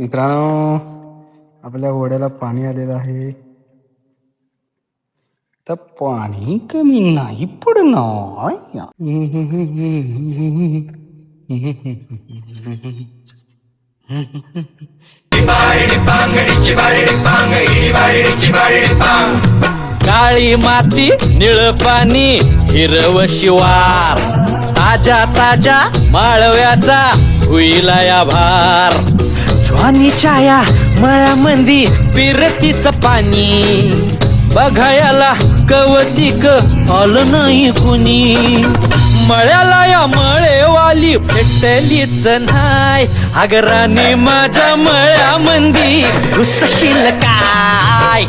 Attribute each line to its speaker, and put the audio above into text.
Speaker 1: मित्रांनो आपल्या ओढ्याला पाणी आलेलं आहे. तर पाणी कमी नाही पडणार
Speaker 2: काळी माती निळ पाणी हिरव शिवार. ताजा ताजा माळव्याचा हुईला या भार. ज्वानीच्या या मंदी पिरतीच पाणी. बघायला कवतिक आल नाही कुणी. मळ्याला या मळेवाली भेटलीच नाही. अगराने माझ्या मळ्यामंदी घुसशील काय?